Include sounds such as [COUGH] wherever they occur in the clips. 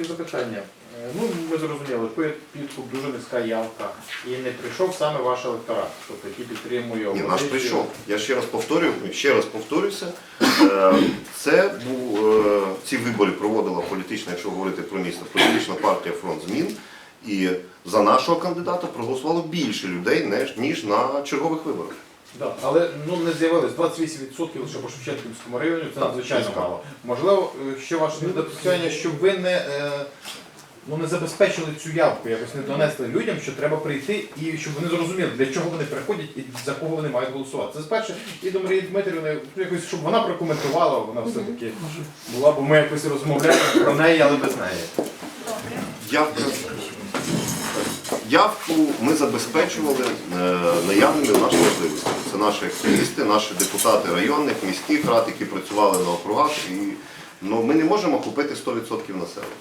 таке запитання. Е, Ну, ми зрозуміли, підкуп дуже низька явка. І не прийшов саме ваш електорат, тобто який підтримує Ні, наш прийшов. Я ще раз повторюю, ще раз повторюся. Е, Це був е, ці вибори проводила політична, якщо говорити про місто, політична партія Фронт змін. І за нашого кандидата проголосувало більше людей, ніж на чергових виборах. Да, але ну не з'явилось 28% лише по Шевченківському районі, це надзвичайно низько. мало. Можливо, е, ще ваше недопрацювання, щоб ви не, е, ну, не забезпечили цю явку, якось не донесли людям, що треба прийти і щоб вони зрозуміли, для чого вони приходять і за кого вони мають голосувати. Це спершу і до Марії Дмитрівни, ну, якось, щоб вона прокоментувала, вона все-таки була, бо ми якось розмовляємо про неї, але без неї. Добре. Явка. Явку ми забезпечували е, наявними в наших можливостями. Це наші активісти, наші депутати районних, міських рад, які працювали на округах. І, ну, ми не можемо охопити 100% населення.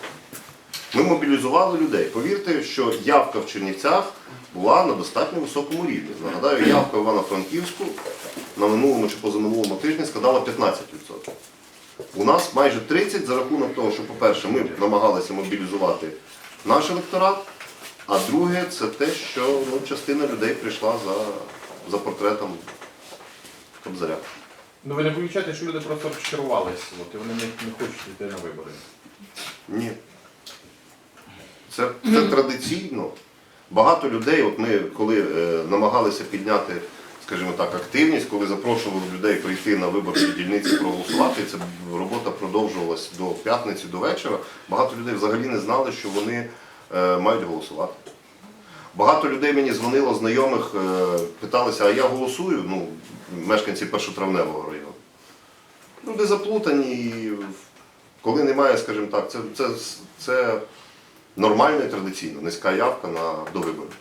Ми мобілізували людей. Повірте, що явка в Чернівцях була на достатньо високому рівні. Нагадаю, явка Івано-Франківську на минулому чи позаминулому тижні складала 15%. У нас майже 30 за рахунок того, що, по-перше, ми намагалися мобілізувати наш електорат, а друге, це те, що ну, частина людей прийшла за, за портретом Кобзаря. Ну ви не виключаєте, що люди просто розчарувалися, от, і вони не, не хочуть йти на вибори. Ні. Це, це традиційно. Багато людей, от ми коли е, намагалися підняти, скажімо так, активність, коли запрошували людей прийти на виборчі дільниці проголосувати, ця робота продовжувалась до п'ятниці, до вечора. Багато людей взагалі не знали, що вони мають голосувати. Багато людей мені дзвонило, знайомих, е, питалися, а я голосую, ну, мешканці першотравневого району. Люди заплутані, і коли немає, скажімо так, це, це, це нормально і традиційно, низька явка на до виборів.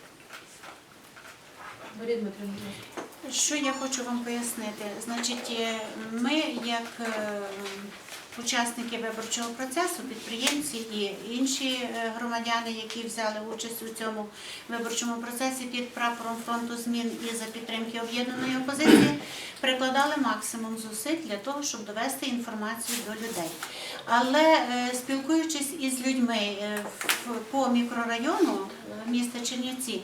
Що я хочу вам пояснити? Значить, е, ми, як е, учасники виборчого процесу, підприємці і інші е, громадяни, які взяли участь у цьому виборчому процесі під прапором фронту змін і за підтримки об'єднаної опозиції, прикладали максимум зусиль для того, щоб довести інформацію до людей. Але е, спілкуючись із людьми е, по мікрорайону міста Чернівці,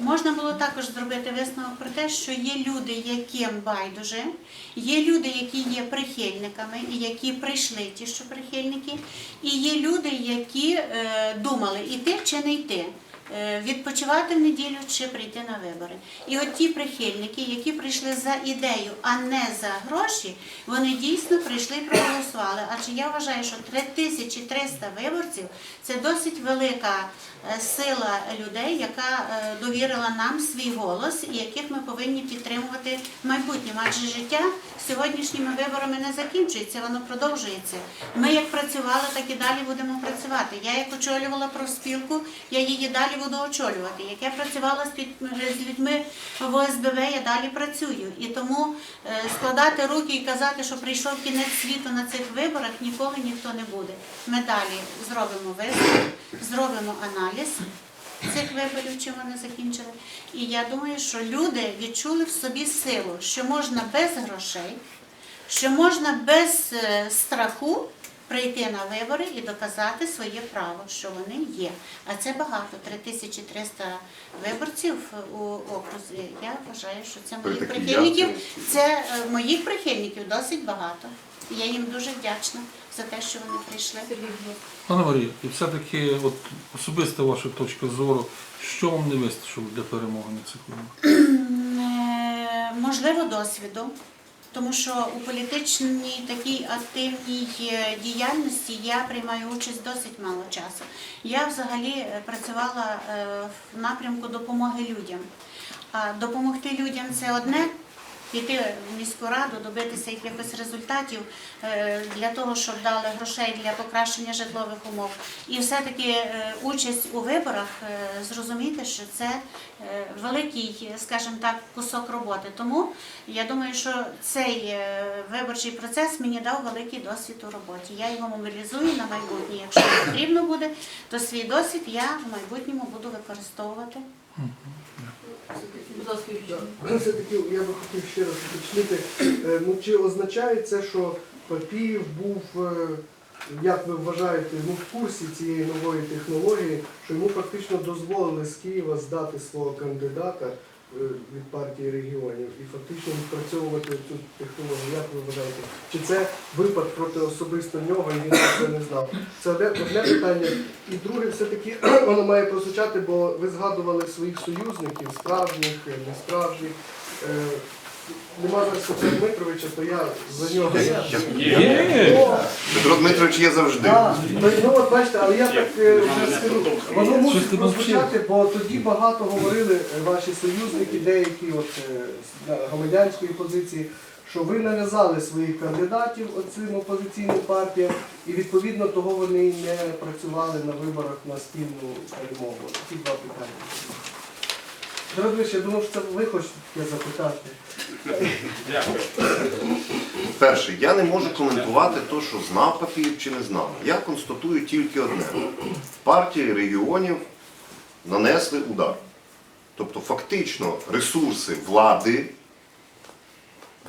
Можна було також зробити висновок про те, що є люди, яким байдуже, є люди, які є прихильниками, і які прийшли ті, що прихильники, і є люди, які е, думали, іти чи не йти. Е, Відпочивати в неділю чи прийти на вибори. І от ті прихильники, які прийшли за ідею, а не за гроші, вони дійсно прийшли і проголосували. Адже я вважаю, що 3300 виборців це досить велика е, сила людей, яка е, довірила нам свій голос і яких ми повинні підтримувати в майбутньому. Адже життя сьогоднішніми виборами не закінчується, воно продовжується. Ми як працювали, так і далі будемо працювати. Я як очолювала профспілку, я її далі буду очолювати. Як я працювала з людьми в ОСБВ, я далі працюю. І тому е, складати руки і казати, що прийшов кінець світу на цих виборах, ніколи ніхто не буде. Ми далі зробимо висновок, зробимо аналіз цих виборів, чим вони закінчили. І я думаю, що люди відчули в собі силу, що можна без грошей, що можна без е, страху прийти на вибори і доказати своє право, що вони є. А це багато 3300 виборців у окрузі. Я вважаю, що це моїх прихильників. Це е, моїх прихильників досить багато. Я їм дуже вдячна за те, що вони прийшли. Пане Марія, і все-таки от особиста ваша точка зору, що вам не вистачило для перемоги на цих виборах? Е, Можливо, досвіду, тому що у політичній такій активній е, діяльності я приймаю участь досить мало часу. Я взагалі е, працювала е, в напрямку допомоги людям. А допомогти людям це одне. Піти в міську раду, добитися якихось результатів е, для того, щоб дали грошей для покращення житлових умов. І все-таки е, участь у виборах, е, зрозуміти, що це великий, скажімо так, кусок роботи. Тому я думаю, що цей виборчий процес мені дав великий досвід у роботі. Я його мобілізую на майбутнє. Якщо потрібно буде, то свій досвід я в майбутньому буду використовувати. Будь ласка, Все-таки я би хотів ще раз уточнити, е, ну чи означає це, що Папіїв був е, як ви вважаєте, ну в курсі цієї нової технології, що йому фактично дозволили з Києва здати свого кандидата від партії регіонів і фактично відпрацьовувати цю технологію. Як ви вважаєте? Чи це випад проти особисто нього і він це не знав? Це одне, одне питання. І друге, все-таки [CLEARS THROAT] воно має прозвучати, бо ви згадували своїх союзників, справжніх, е, несправжніх. Нема Петра Дмитровича, то я за нього. Петро Дмитрович є завжди. так, ну, ну от бачите, але я так е, вже скажу, воно мусить ти прозвучати, бо тоді багато говорили е, ваші союзники, деякі от е, з на громадянської позиції, що ви нав'язали своїх кандидатів оцим опозиційним партіям, і відповідно того вони не працювали на виборах на спільну перемогу. Ці два питання. Дорогі, я думав, що це ви хочете запитати. Перше, я не можу коментувати те, що знав Папієв чи не знав. Я констатую тільки одне. Партії регіонів нанесли удар. Тобто, фактично, ресурси влади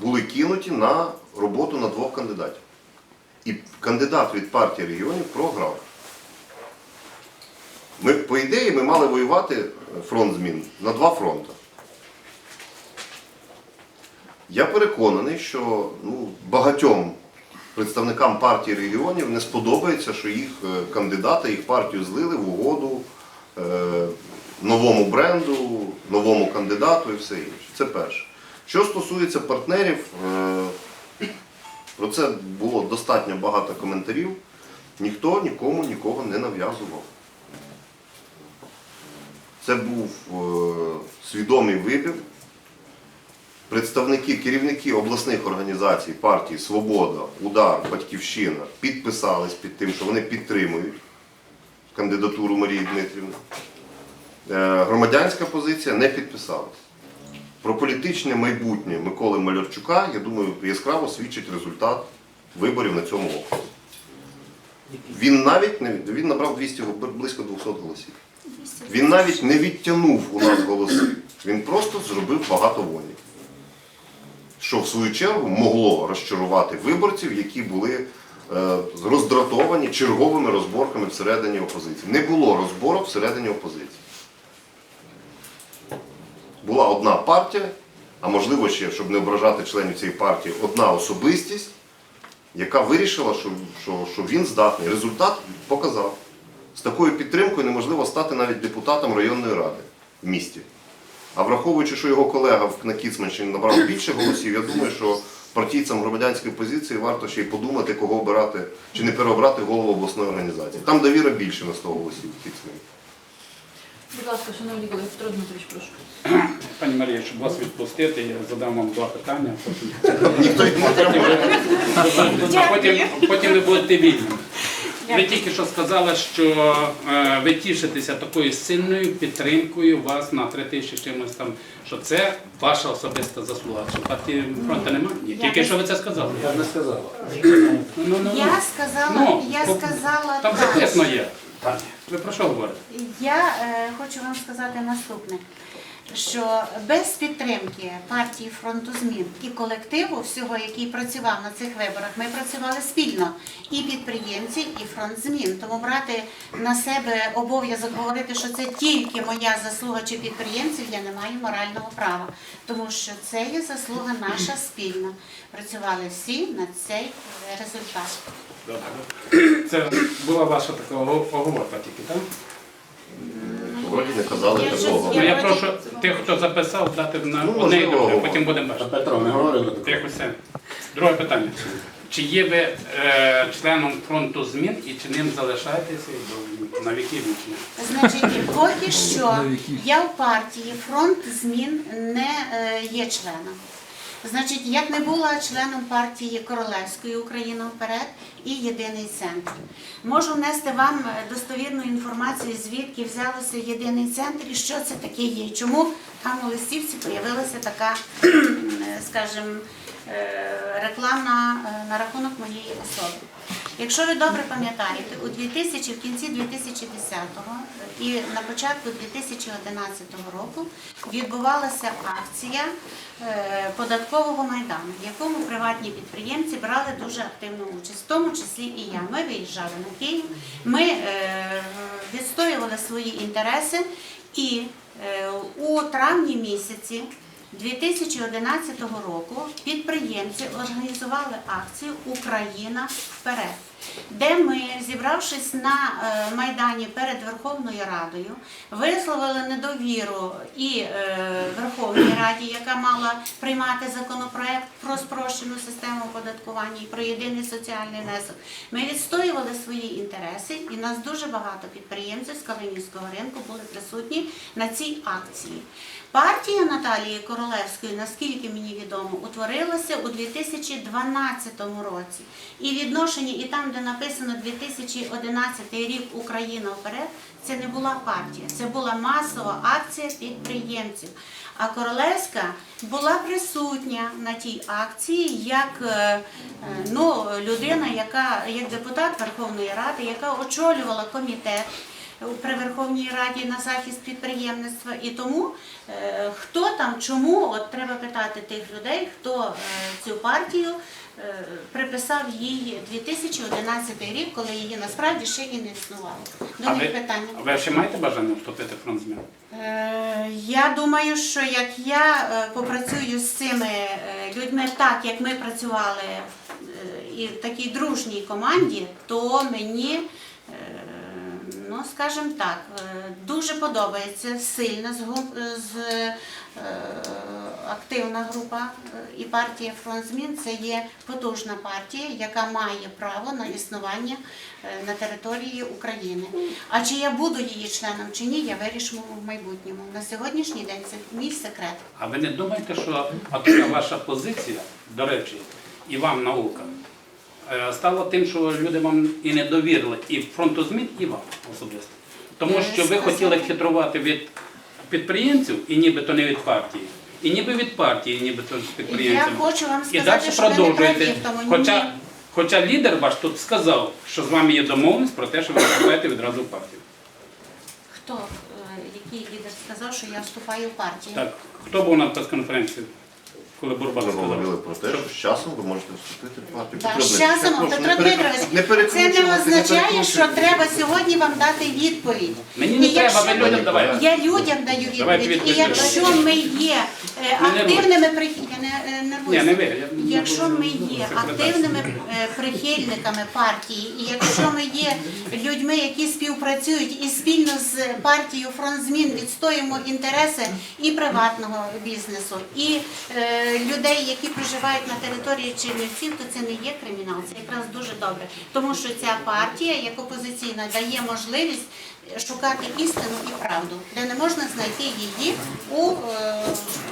були кинуті на роботу на двох кандидатів. І кандидат від партії регіонів програв. Ми, по ідеї, ми мали воювати фронт змін на два фронти. Я переконаний, що ну, багатьом представникам партії регіонів не сподобається, що їх е, кандидати, їх партію злили в угоду е, новому бренду, новому кандидату і все інше. Це перше. Що стосується партнерів, е, про це було достатньо багато коментарів. Ніхто нікому нікого не нав'язував. Це був е, свідомий вибір представники, керівники обласних організацій партії Свобода, Удар, Батьківщина підписались під тим, що вони підтримують кандидатуру Марії Дмитрівни. Е, Громадянська позиція не підписалась. Про політичне майбутнє Миколи Малярчука, я думаю, яскраво свідчить результат виборів на цьому окрузі. Він навіть він набрав 200, близько 200 голосів. Він навіть не відтягнув у нас голоси. Він просто зробив багато волі. Що в свою чергу могло розчарувати виборців, які були е, роздратовані черговими розборками всередині опозиції. Не було розборок всередині опозиції. Була одна партія, а можливо ще, щоб не ображати членів цієї партії, одна особистість, яка вирішила, що, що, що він здатний. Результат показав. З такою підтримкою неможливо стати навіть депутатом районної ради в місті. А враховуючи, що його колега в- на Кіцманщині набрав більше голосів, я думаю, що партійцям громадянської позиції варто ще й подумати, кого обирати чи не переобрати голову обласної організації. Там довіра більше на 100 голосів в Кіцмані. Будь ласка, шановні колеги, Петро Дмитрович, прошу. Пані Марія, щоб вас відпустити, я задам вам два питання. Потім, Ніхто їх не потім, потім ви будете вільні. Ви тільки що сказали, що е, ви тішитеся такою сильною підтримкою вас на три тисячі чимось там, що це ваша особиста заслуга. Що партії фронту немає? Ні, тільки що ви це сказали. Я не сказала. Ну, ну, ну. Я сказала, Ну, я по- сказала Там так. записано є. Ви про що говорите? Я е, хочу вам сказати наступне, що без підтримки партії фронту змін і колективу всього, який працював на цих виборах, ми працювали спільно і підприємці, і фронт змін. Тому брати на себе обов'язок говорити, що це тільки моя заслуга чи підприємців, я не маю морального права, тому що це є заслуга наша спільна. Працювали всі на цей результат. Це була ваша така оговорка тільки, так? Вроді не казали такого. Ну, я прошу тих, хто записав, дати на Ну, одне і можливо, друге, потім будемо бачити. Петро, не говорили такого. Тихо все. Друге питання. Чи є ви е, членом фронту змін і чи ним залишаєтеся до- на віки вічні? Значить, поки що я в партії фронт змін не е, є членом. Значить, як не була членом партії Королевської Україна вперед і Єдиний центр. Можу внести вам е, достовірну інформацію, звідки взялося єдиний центр і що це таке є. Чому там у листівці з'явилася така, е, скажімо, е, реклама на рахунок моєї особи. Якщо ви добре пам'ятаєте, у 2000, в кінці 2010-го і на початку 2011 року відбувалася акція е, податкового майдану, в якому приватні підприємці брали дуже активну участь, в тому числі і я. Ми виїжджали на Київ, ми е, відстоювали свої інтереси і е, у травні місяці 2011 року підприємці організували акцію Україна вперед, де ми, зібравшись на е, майдані перед Верховною Радою, висловили недовіру і е, Верховній Раді, яка мала приймати законопроект про спрощену систему оподаткування і про єдиний соціальний внесок. Ми відстоювали свої інтереси, і нас дуже багато підприємців з Калинівського ринку були присутні на цій акції. Партія Наталії Королевської, наскільки мені відомо, утворилася у 2012 році. І відношення, і там, де написано 2011 рік Україна вперед, це не була партія, це була масова акція підприємців. А Королевська була присутня на тій акції як е, е, ну, людина, яка як депутат Верховної Ради, яка очолювала комітет при Верховній Раді на захист підприємництва. І тому е, хто там, чому, от треба питати тих людей, хто цю партію приписав їй 2011 рік, коли її насправді ще і не існувало. А Друге ви, питання. а ви ще маєте бажання вступити в фронт змін? Е, Я думаю, що як я е, попрацюю з цими е, людьми так, як ми працювали е, і в такій дружній команді, то мені, е, ну скажімо так, е, дуже подобається е, з, е, активна група е, і партія Фронт Змін це є потужна партія, яка має право на існування е, на території України. А чи я буду її членом чи ні, я вирішу в майбутньому. На сьогоднішній день це мій секрет. А ви не думаєте, що така ваша позиція, до речі, і вам наука, е, стала тим, що люди вам і не довірили, і фронту змін, і вам особисто. Тому що ви хотіли хитрувати від підприємців, і нібито не від партії, і ніби від партії, нібито з Я хочу вам І далі що ви не праві продовжуєте. тому. Хоча, Ні. хоча лідер ваш тут сказав, що з вами є домовленість про те, що ви вступаєте відразу в партію. Хто, е, який лідер сказав, що я вступаю в партію? Так, хто був на прес-конференції, коли Бурбак Ми говорили про те, що з часом ви можете вступити в партію. Так, Петро з часом, Петро Дмитрович, це не означає, що треба сьогодні вам дати відповідь. Мені не треба, якщо ви людям давайте. Я людям даю Давайте відповідь. І якщо ми є. Активними прихильниками, е, якщо ми є активними е, прихильниками партії, і якщо ми є людьми, які співпрацюють і спільно з партією Фронт Змін відстоюємо інтереси і приватного бізнесу, і е, людей, які проживають на території Чернівців, то це не є кримінал. Це якраз дуже добре, тому що ця партія, як опозиційна, дає можливість шукати істину і правду, де не можна знайти її у, е,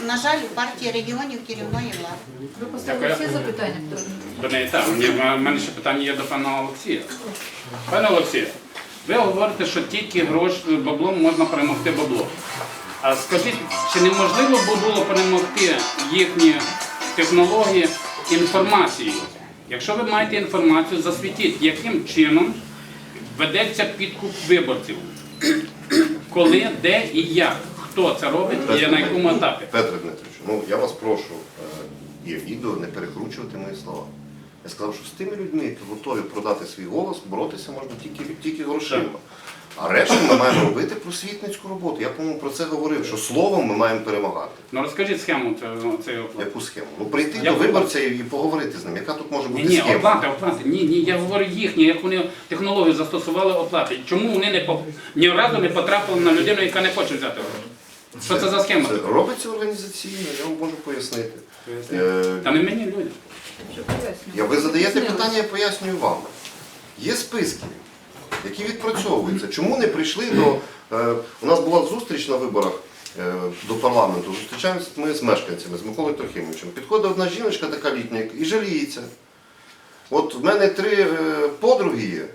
на жаль, у партії регіонів керівної влади. Ви поставили всі запитання, До неї так. В мене ще питання є до пана Олексія. Пане Олексію, ви говорите, що тільки гроші баблом можна перемогти бабло. А скажіть, чи неможливо було перемогти їхні технології інформацією? Якщо ви маєте інформацію, засвітіть, яким чином ведеться підкуп виборців. Коли, де і як. Хто це робить і на якому етапі? Петре Дмитровичу, ну я вас прошу, е, є відео, не перекручувати мої слова. Я сказав, що з тими людьми, які готові продати свій голос, боротися можна тільки, тільки грошима. А решту ми маємо робити просвітницьку роботу. Я, по-моєму, про це говорив, що словом ми маємо перемагати. Ну розкажіть схему цієї оплати. Яку схему? Ну прийти Я до виборця і поговорити з ним. Яка тут може бути Ні, ні, схема? оплати, оплати. Ні, ні, я говорю їхні, як вони технологію застосували оплати. Чому вони не по ні разу не потрапили на людину, яка не хоче взяти гроші? Що це за схема? Це робиться організаційно, я вам можу пояснити. Е, Та не мені пояснюю? Я, ви задаєте питання, я пояснюю вам. Є списки, які відпрацьовуються. Чому не прийшли до. Е, у нас була зустріч на виборах е, до парламенту. Зустрічаємося ми з мешканцями, з Миколою Трохимовичем. Підходить одна жіночка така літня і жаліється. От в мене три е, подруги є.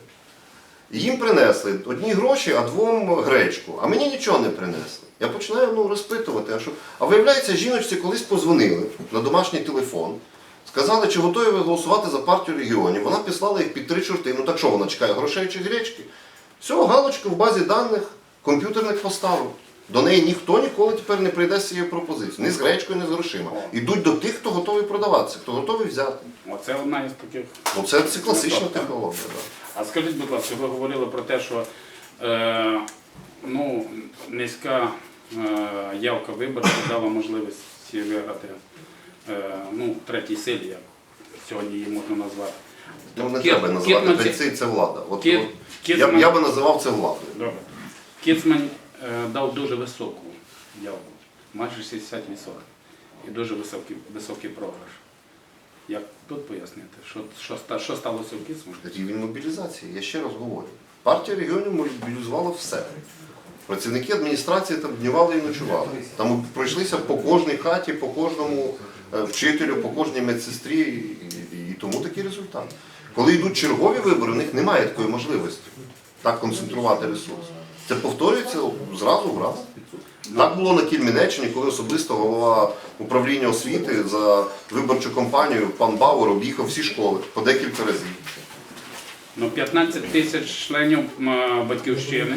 Їм принесли одні гроші, а двом гречку, а мені нічого не принесли. Я починаю ну, розпитувати, а що. А виявляється, жіночці колись позвонили на домашній телефон, Сказали, чи готові ви голосувати за партію регіонів. Вона післала їх під три чорти. Ну так що вона чекає грошей чи гречки? Все, галочка в базі даних комп'ютерних поставок. До неї ніхто ніколи тепер не прийде з цією пропозицією. Ні з гречкою, ні з грошима. Ідуть до тих, хто готовий продаватися, хто готовий взяти. Оце одна із таких. Ну це, це класична технологія. А скажіть, будь ласка, ви говорили про те, що е, ну, низька е, явка виборців дала можливість виграти ну, третій силі, як сьогодні її можна назвати. Ну не треба називати третій, це влада. От, Кіт- от, Кіт- я, я би називав це владою. Добре. Кіцман е, дав дуже високу явку, майже 60%. І дуже високий, високий програш. Як тут пояснити, що, що, що сталося у Кіцмані? Рівень мобілізації, я ще раз говорю. Партія регіонів мобілізувала все. Працівники адміністрації там днювали і ночували. Там пройшлися по кожній хаті, по кожному е, вчителю, по кожній медсестрі, і, тому такий результат. Коли йдуть чергові вибори, у них немає такої можливості так концентрувати ресурс. Це повторюється зразу в раз. Так було на Кільмінеччині, коли особисто голова управління освіти за виборчу кампанію пан Бауер об'їхав всі школи по декілька разів. Ну, 15 тисяч членів батьківщини,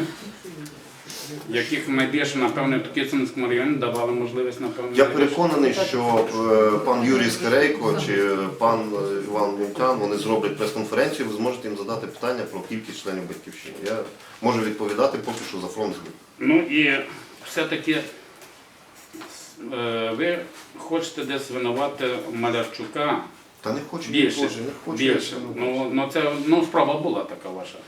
яких найбільше, напевне, в Кіцманському районі давали можливість, напевне, Я переконаний, що е, пан Юрій Скарейко чи е, пан Іван Вінтян вони зроблять прес-конференцію, ви зможете їм задати питання про кількість членів батьківщини. Я можу відповідати поки що за фронт. Ну і все-таки е, ви хочете десь винувати Малярчука Та не хочу більше. Не хочу. більше. Ну, ну, це ну, спроба була така ваша,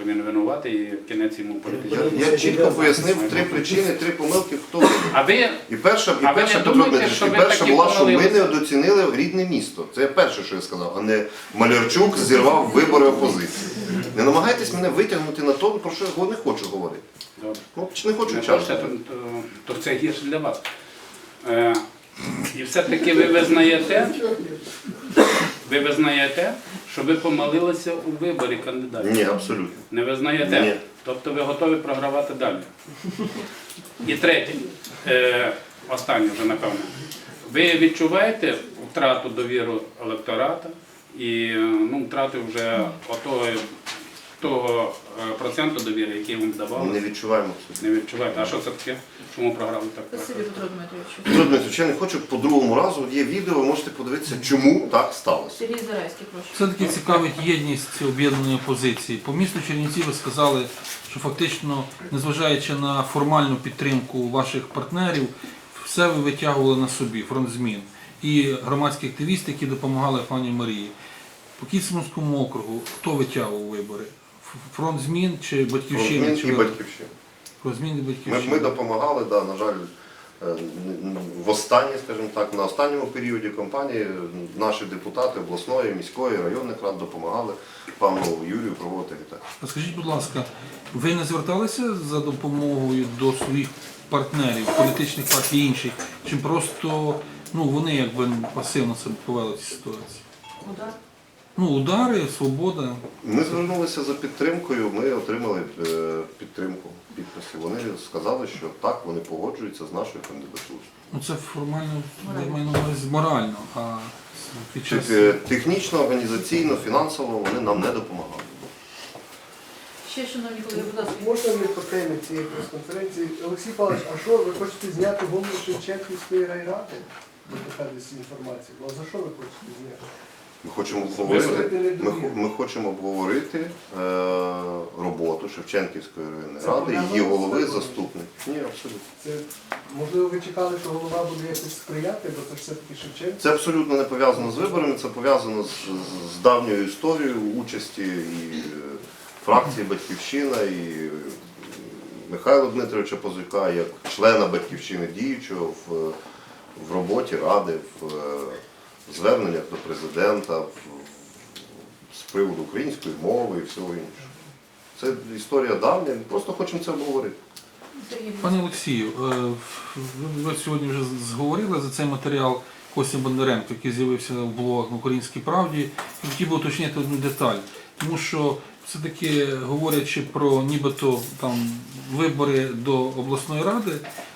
що він винуватий і кінець йому політичний. Я, чітко пояснив три причини, три помилки, хто винен. А ви І перша, А і ви перша не Петро думаєте, що і ви перша такі була, що ми помилилися? не недооцінили рідне місто. Це перше, що я сказав, а не Малярчук зірвав вибори опозиції. Не намагайтесь мене витягнути на то, про що я не хочу говорити. Добре. Ну, чи не хочу Не часу. то, то, то це гірше для вас. Е, і все-таки ви визнаєте, ви визнаєте, що ви помилилися у виборі кандидатів. Ні, абсолютно. Не визнаєте? Ні. Тобто ви готові програвати далі. І третє, е, останнє вже напевно. Ви відчуваєте втрату довіру електората і ну, втрату вже отого, того е, проценту довіри, який вам Ми давали? не відчуваємо абсолютно. Не відчуваєте. А що це таке? Чому програли так? Спасибі, Петро Дмитрович. Петро Дмитрович, я не хочу по другому разу. Є відео, ви можете подивитися, чому так сталося. Сергій Зарайський, прошу. Все-таки цікавить єдність об'єднаної опозиції. По місту Чернівці ви сказали, що фактично, незважаючи на формальну підтримку ваших партнерів, все ви витягували на собі, фронт змін. І громадські активісти, які допомагали пані Марії. По Кіцманському округу хто витягував вибори? Фронт змін чи батьківщина? Змін і батьківщина. Про змін і Ми, батьківщина. ми допомагали, да, на жаль, е, в останній, скажімо так, на останньому періоді кампанії наші депутати обласної, міської, районних рад допомагали пану Юрію проводити агітацію. А Скажіть, будь ласка, ви не зверталися за допомогою до своїх партнерів, політичних партій інших, чи просто ну, вони якби пасивно себе повели в цій ситуації? Удар. Ну, удари, свобода. Ми звернулися за підтримкою, ми отримали е, підтримку підписів. Вони сказали, що так, вони погоджуються з нашою кандидатурою. Ну це формально я маю на увазі морально, а під час Е, Технічно, організаційно, фінансово вони нам не допомагали. Ще, шановні колеги, будь ласка. Можна не по темі цієї прес-конференції? Олексій Павлович, а що ви хочете зняти голову Шевченківської райради? Бо така десь інформація. була. за що ви хочете зняти? Ми хочемо обговорити, ми, ми хочемо обговорити е, роботу Шевченківської районної ради, її голови, заступник. Ні, абсолютно. Це можливо ви чекали, що голова буде якось сприяти, бо це все-таки Шевченко. Це абсолютно не пов'язано з виборами, це пов'язано з, з- з давньою історією участі і е, фракції Батьківщина, і е, Михайла Дмитровича Позуйка як члена Батьківщини діючого в, в роботі ради, в е, зверненнях до президента, з приводу української мови і всього іншого. Це історія давня, ми просто хочемо це обговорити. Пане Олексію, е, ви сьогодні вже зговорили за цей матеріал Костя Бондаренко, який з'явився в блогах на Українській правді. І хотів би уточнити одну деталь, тому що все-таки говорячи про нібито там вибори до обласної ради,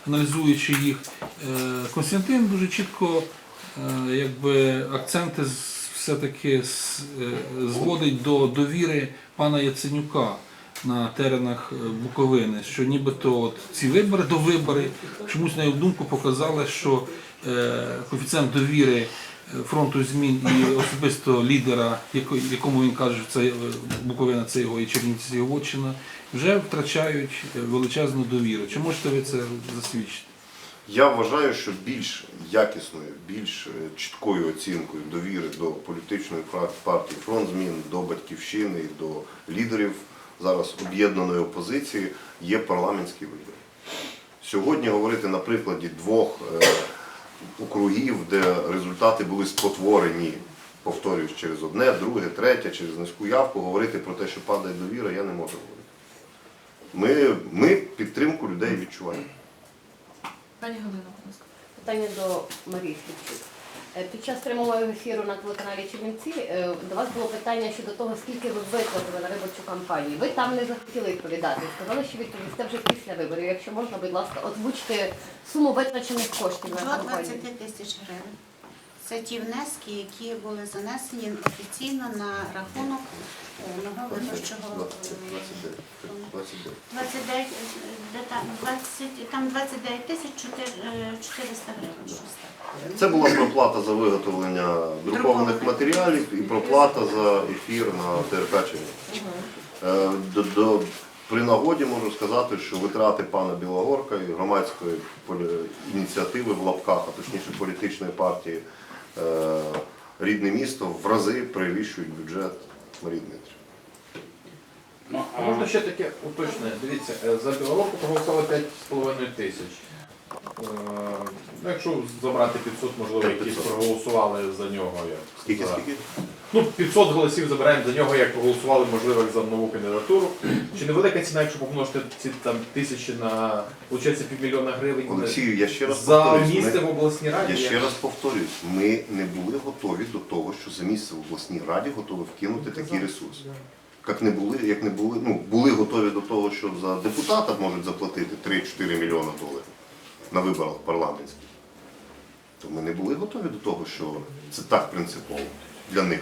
аналізуючи їх, е, Константин дуже чітко якби акценти все-таки е, зводить до довіри пана Яценюка на теренах е, Буковини, що нібито от ці вибори до вибори чомусь на його думку показали, що е, коефіцієнт довіри е, фронту змін і особисто лідера, яко- якому він каже, що це е, Буковина, це його і Чернівці, це його вже втрачають е, величезну довіру. Чи можете ви це засвідчити? Я вважаю, що більш якісною, більш е, чіткою оцінкою довіри до політичної партії фронт змін, до батьківщини, до лідерів зараз об'єднаної опозиції є парламентські вибори. Сьогодні говорити на прикладі двох е, округів, де результати були спотворені, повторюсь, через одне, друге, третє, через низьку явку, говорити про те, що падає довіра, я не можу говорити. Ми, ми підтримку людей відчуваємо. Пані Галина, будь ласка. Питання до Марії Слідчук. Е, Під час прямого ефіру на телеканалі Чернівці е, до вас було питання щодо того, скільки ви витратили на виборчу кампанію. Ви там не захотіли відповідати. Сказали, що відповісте вже після виборів. Якщо можна, будь ласка, озвучте суму витрачених коштів на кампанію. 12 тисяч гривень. Це ті внески, які були занесені офіційно на рахунок е, мого виборчого е, 29. 29. 29, е, де там 20, там 29 тисяч 400 гривень. щось таке. Це була проплата за виготовлення друкованих матеріалів і проплата за ефір на ТРК Чернігів. Е, До, до, при нагоді можу сказати, що витрати пана Білогорка і громадської полі- ініціативи в лапках, а точніше політичної партії е, Рідне місто в рази перевищують бюджет Марії Дмитрівни. Ну, А можна ще таке уточне? Дивіться, е, за Білоруку проголосували 5,5 тисяч. Е, Ну, якщо забрати 500, можливо, якісь проголосували за нього. Як Скільки, скільки? Ну, 500 голосів забираємо за нього, як проголосували, можливо, як за нову кандидатуру. Чи невелика ціна, якщо помножити ці там тисячі на, виходить, півмільйона гривень Олексію, я ще раз за повторюсь, місце ми- в обласній раді? Я ще раз повторюсь, ми не були готові до того, що за місце в обласній раді готові вкинути такий ресурс. Як не були, як не були, ну були готові до того, що за депутата можуть заплатити 3-4 мільйони доларів на виборах парламентських. То ми не були готові до того, що це так принципово для них.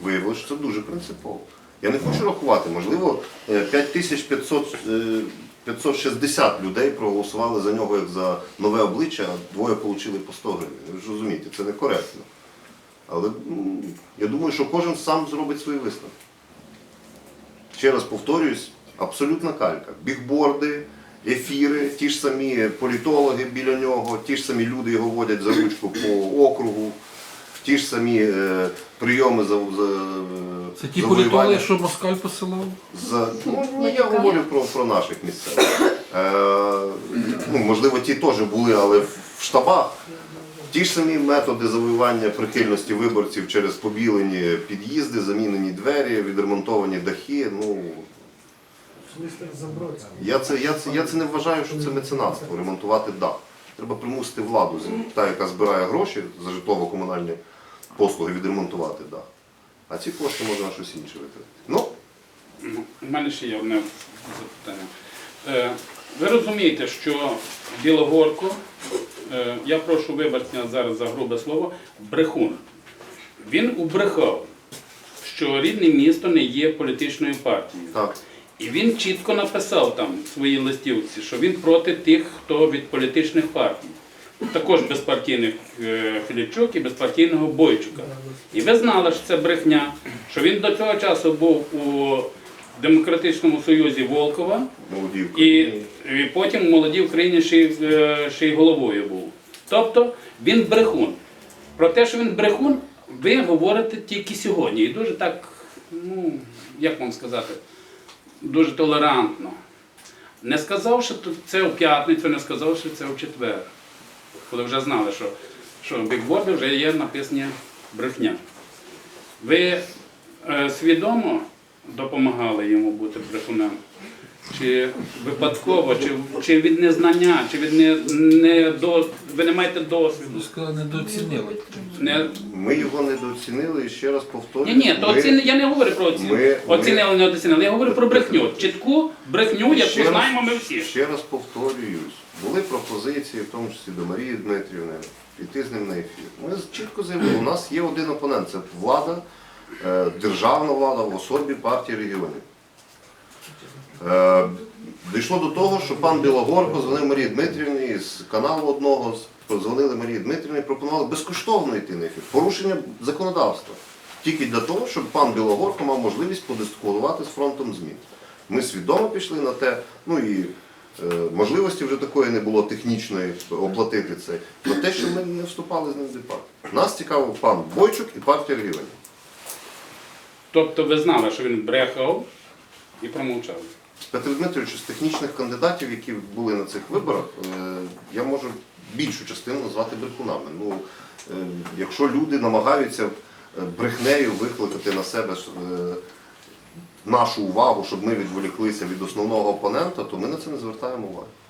Виявилося, що це дуже принципово. Я не хочу рахувати, можливо, е, 5500, е, 560 людей проголосували за нього як за нове обличчя, а двоє отримали по 100 гривень. Ви ж розумієте, це некоректно. Але м, я думаю, що кожен сам зробить свої висновки. Ще раз повторююсь, абсолютна калька. Бігборди, ефіри, ті ж самі політологи біля нього, ті ж самі люди його водять за ручку по округу, ті ж самі е, прийоми за, за Це ті політологи, що Москаль посилав? За, ну, ні, я говорю про, про наших місцевих. Е, ну, можливо, ті теж були, але в в штабах. Ті ж самі методи завоювання прихильності виборців через побілені під'їзди, замінені двері, відремонтовані дахи. Ну, я, це, я, це, я це не вважаю, що це меценатство, ремонтувати дах. Треба примусити владу, та, яка збирає гроші за житлово-комунальні послуги, відремонтувати дах. А ці кошти можна щось інше витратити. Ну, Ну, У мене ще є одне запитання. Е, Ви розумієте, що Білогорко, е, я прошу вибачення зараз за грубе слово, брехун. Він убрехав, що рідне місто не є політичною партією. так. І він чітко написав там в своїй листівці, що він проти тих, хто від політичних партій. Також безпартійних е, Філіпчук і безпартійного Бойчука. І ви знали, що це брехня, що він до цього часу був у Демократичному Союзі Волкова, і, і потім в молодій Україні ще, й, е, ще й головою був. Тобто він брехун. Про те, що він брехун, ви говорите тільки сьогодні. І дуже так, ну, як вам сказати, дуже толерантно. Не сказавши тут це у п'ятницю, не сказавши це у четвер. Коли вже знали, що, що в бікборді вже є написані брехня. Ви е, свідомо допомагали йому бути брехунем? Чи випадково, чи, чи від незнання, чи від не, не до, ви не маєте досвіду? Сказали, недооцінили. Не, Ми його недооцінили і ще раз повторюю. ні, то ми- оціни, я не говорю про оцінку. ми- Оцінили, не оцінили. Я говорю про брехню. Чітку брехню, яку Ще раз- знаємо ми всі. Ще раз повторююсь, були пропозиції, в тому числі до Марії Дмитрівни, піти з ним на ефір. Ми чітко заявили, у нас є один опонент, це влада, е, державна влада в особі партії регіонів. Е, Дійшло до того, що пан Білогор позвонив Марії Дмитрівні з каналу одного, позвонили Марії Дмитрівні і пропонували безкоштовно йти на ефір. Порушення законодавства. Тільки для того, щоб пан Білогорко мав можливість подискутувати з фронтом ЗМІ. Ми свідомо пішли на те, ну і можливості вже такої не було технічної оплатити це, на те, що ми не вступали з ним в дебат. Нас цікавив пан Бойчук і партія регіонів. Тобто ви знали, що він брехав і промовчав. Петро Дмитрович, з технічних кандидатів, які були на цих виборах, е, я можу більшу частину назвати брехунами. Ну, е, якщо люди намагаються е, брехнею викликати на себе е, нашу увагу, щоб ми відволіклися від основного опонента, то ми на це не звертаємо уваги.